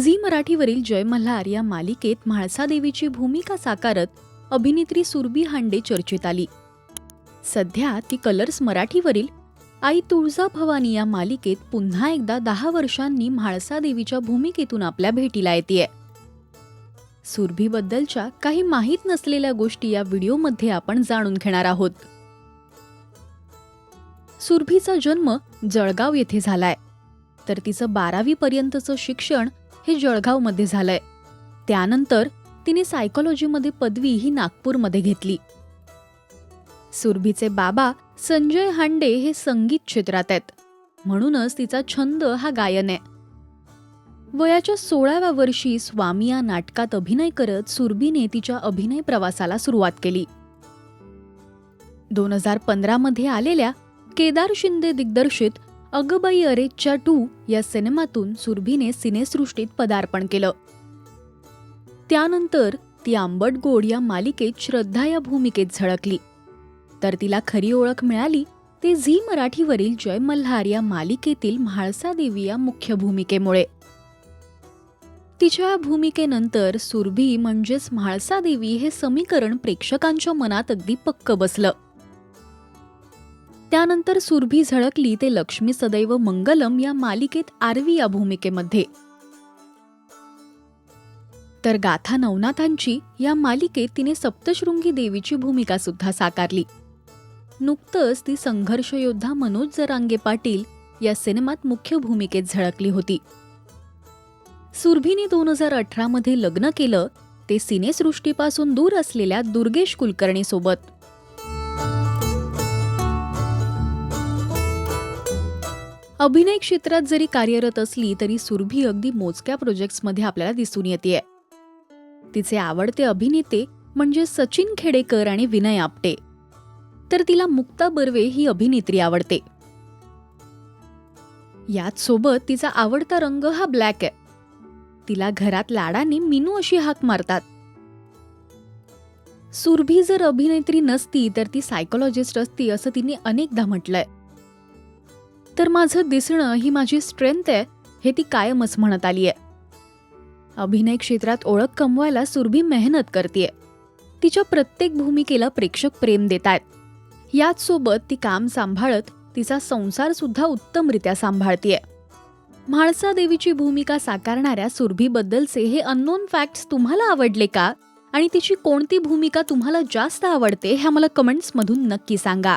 Zee मराठीवरील जय मल्हार या मालिकेत म्हाळसादेवीची भूमिका साकारत अभिनेत्री सुरभी हांडे चर्चेत आली. सध्या ती कलर्स मराठीवरील आई तुळजा भवानी या मालिकेत पुन्हा एकदा दहा वर्षांनी म्हाळसादेवीच्या भूमिकेतून आपल्या भेटीला येते सुरभीबद्दलच्या काही माहीत नसलेल्या गोष्टी या व्हिडिओमध्ये आपण जाणून घेणार आहोत. सुरभीचा जन्म जळगाव येथे झालाय. तर तिचं बारावी पर्यंतचं शिक्षण हे जळगावमध्ये झालंय. त्यानंतर तिने सायकोलॉजीमध्ये पदवी ही नागपूरमध्ये घेतली. सुरभीचे बाबा संजय हांडे हे संगीत क्षेत्रात आहेत. म्हणूनच तिचा छंद हा गायन आहे. वयाच्या सोळाव्या वर्षी स्वामी या नाटकात अभिनय करत सुरभीने तिच्या अभिनय प्रवासाला सुरुवात केली. दोन हजार पंधरामध्ये आलेल्या केदार शिंदे दिग्दर्शित अगबाई अरेच्या टू या सिनेमातून सुरभीने सिनेसृष्टीत पदार्पण केलं. त्यानंतर ती आंबट गोड या मालिकेत श्रद्धा या भूमिकेत झळकली. तर तिला खरी ओळख मिळाली ते झी मराठीवरील जय मल्हार या मालिकेतील म्हाळसा देवी या मुख्य भूमिकेमुळे. तिच्या भूमिकेनंतर सुरभी म्हणजेच म्हाळसा देवी हे समीकरण प्रेक्षकांच्या मनात अगदी पक्क बसलं. त्यानंतर सुरभी झळकली ते लक्ष्मी सदैव मंगलम या मालिकेत आरवी या भूमिकेमध्ये. तर गाथा नवनाथांची या मालिकेत तिने सप्तशृंगी देवीची भूमिका सुद्धा साकारली. नुकतंच ती संघर्ष योद्धा मनोज जरांगे पाटील या सिनेमात मुख्य भूमिकेत झळकली होती. सुरभीने दोन हजार अठरामध्ये लग्न केलं ते सिनेसृष्टीपासून दूर असलेल्या दुर्गेश कुलकर्णीसोबत. अभिनय क्षेत्रात जरी कार्यरत असली तरी सुरभी अगदी मोजक्या प्रोजेक्ट्समध्ये आपल्याला दिसून येते. तिचे आवडते अभिनेते म्हणजे सचिन खेडेकर आणि विनय आपटे. तर तिला मुक्ता बर्वे ही अभिनेत्री आवडते. याच सोबत तिचा आवडता रंग हा ब्लॅक आहे. तिला घरात लाडाने मिनू अशी हाक मारतात. सुरभी जर अभिनेत्री नसती तर ती सायकोलॉजिस्ट असती असं तिने अनेकदा म्हटलंय. तर माझं दिसणं ही माझी स्ट्रेंथ आहे हे ती कायमच म्हणत आली आहे अभिनय क्षेत्रात ओळख कमवायला सुरभी मेहनत करते तिच्या प्रत्येक भूमिकेला प्रेक्षक प्रेम देत आहेत याच सोबत ती काम सांभाळत तिचा संसार सुद्धा उत्तमरित्या सांभाळतीये. म्हाळसा देवीची भूमिका साकारणाऱ्या सुरभीबद्दलचे हे अननोन फॅक्ट्स तुम्हाला आवडले का? आणि तिची कोणती भूमिका तुम्हाला जास्त आवडते हे मला कमेंट्समधून नक्की सांगा.